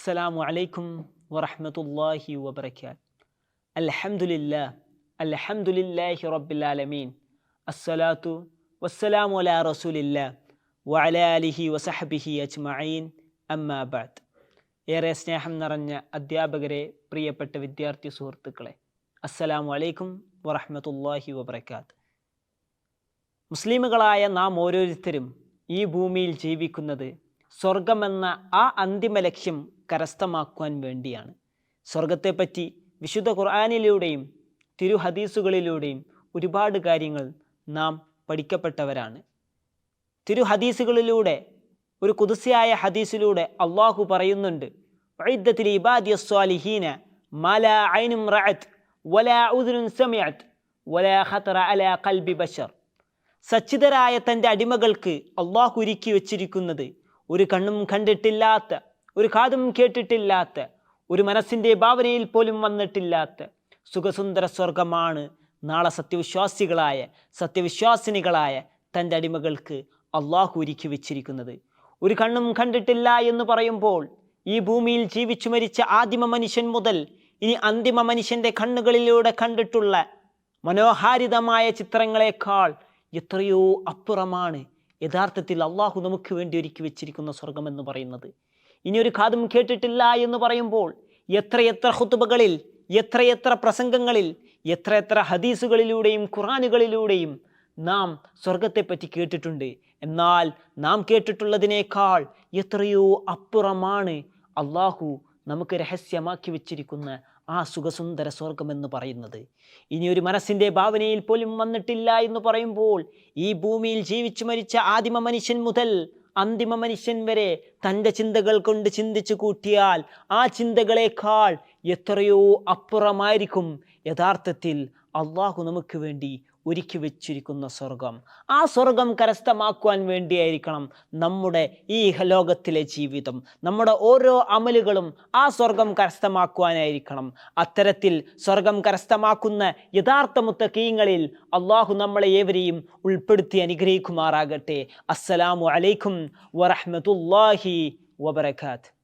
അസ്സലാമു അലൈക്കും വറഹ്മത്തുള്ളാഹി വബറകാത്ത് അലഹമുല്ല അൽഹംദുലില്ലാഹി റബ്ബിൽ ആലമീൻ. അസ്സലാത്തു വസ്സലാമു അലാ റസൂലില്ല വഅലാ ആലിഹി വസഹബിഹി അജ്മഈൻ. അമ്മാ ബഅദ്. ഏറെ സ്നേഹം നിറഞ്ഞ അധ്യാപകരെ പ്രിയപ്പെട്ട വിദ്യാർത്ഥി സുഹൃത്തുക്കളെ അസ്സലാമു അലൈക്കും വറഹ്മത്തുള്ളാഹി വബറകാത്ത് മുസ്ലിമുകളായ നാം ഓരോരുത്തരും ഈ ഭൂമിയിൽ ജീവിക്കുന്നത് സ്വർഗമെന്ന ആ അന്തിമ ലക്ഷ്യം കരസ്ഥമാക്കുവാൻ വേണ്ടിയാണ്. സ്വർഗത്തെപ്പറ്റി വിശുദ്ധ ഖുർആാനിലൂടെയും തിരുഹദീസുകളിലൂടെയും ഒരുപാട് കാര്യങ്ങൾ നാം പഠിക്കപ്പെട്ടവരാണ്. തിരുഹദീസുകളിലൂടെ ഒരു കുതിസയായ ഹദീസിലൂടെ അള്ളാഹു പറയുന്നുണ്ട് അല സച്ചിതരായ തന്റെ അടിമകൾക്ക് അള്ളാഹു ഒരുക്കി വച്ചിരിക്കുന്നത് ഒരു കണ്ണും കണ്ടിട്ടില്ലാത്ത ഒരു കാതും കേട്ടിട്ടില്ലാത്ത ഒരു മനസ്സിന്റെ ഭാവനയിൽ പോലും വന്നിട്ടില്ലാത്ത സുഖസുന്ദര സ്വർഗമാണ് നാളെ സത്യവിശ്വാസികളായ സത്യവിശ്വാസിനികളായ തന്റെ അടിമകൾക്ക് അള്ളാഹു ഒരുക്കി വെച്ചിരിക്കുന്നത്. ഒരു കണ്ണും കണ്ടിട്ടില്ല എന്ന് പറയുമ്പോൾ ഈ ഭൂമിയിൽ ജീവിച്ചു മരിച്ച ആദിമ മനുഷ്യൻ മുതൽ ഇനി അന്തിമ മനുഷ്യന്റെ കണ്ണുകളിലൂടെ കണ്ടിട്ടുള്ള മനോഹാരിതമായ ചിത്രങ്ങളെക്കാൾ എത്രയോ അപ്പുറമാണ് യഥാർത്ഥത്തിൽ അള്ളാഹു നമുക്ക് വേണ്ടി ഒരുക്കി വെച്ചിരിക്കുന്ന സ്വർഗമെന്ന് പറയുന്നത്. ഇനി ഒരു ഖാദും കേട്ടിട്ടില്ല എന്ന് പറയുമ്പോൾ എത്രയെത്ര ഹുത്തുബകളിൽ എത്രയെത്ര പ്രസംഗങ്ങളിൽ എത്രയെത്ര ഹദീസുകളിലൂടെയും ഖുറാനുകളിലൂടെയും നാം സ്വർഗത്തെപ്പറ്റി കേട്ടിട്ടുണ്ട്. എന്നാൽ നാം കേട്ടിട്ടുള്ളതിനേക്കാൾ എത്രയോ അപ്പുറമാണ് അള്ളാഹു നമുക്ക് രഹസ്യമാക്കി വെച്ചിരിക്കുന്ന ആ സുഖസുന്ദര സ്വർഗമെന്ന് പറയുന്നത്. ഇനി ഒരു മനസ്സിന്റെ ഭാവനയിൽ പോലും വന്നിട്ടില്ല എന്ന് പറയുമ്പോൾ ഈ ഭൂമിയിൽ ജീവിച്ചു മരിച്ച ആദിമ മനുഷ്യൻ മുതൽ അന്തിമ മനുഷ്യൻ വരെ തന്റെ ചിന്തകൾ കൊണ്ട് ചിന്തിച്ചു കൂട്ടിയാൽ ആ ചിന്തകളേക്കാൾ എത്രയോ അപ്പുറമായിരിക്കും യഥാർത്ഥത്തിൽ അള്ളാഹു നമുക്ക് വേണ്ടി ഒരുക്കി വെച്ചിരിക്കുന്ന സ്വർഗം. ആ സ്വർഗം കരസ്ഥമാക്കുവാൻ വേണ്ടിയായിരിക്കണം നമ്മുടെ ഈ ഹലോകത്തിലെ ജീവിതം. നമ്മുടെ ഓരോ അമലുകളും ആ സ്വർഗം കരസ്ഥമാക്കുവാനായിരിക്കണം. അത്തരത്തിൽ സ്വർഗം കരസ്ഥമാക്കുന്ന യഥാർത്ഥ മുത്തക്കീങ്ങളിൽ അള്ളാഹു നമ്മളെ ഏവരെയും ഉൾപ്പെടുത്തി അനുഗ്രഹിക്കുമാറാകട്ടെ. അസ്സലാമു അലൈക്കും വറഹ്മത്തുള്ളാഹി വബറകാത്ത്.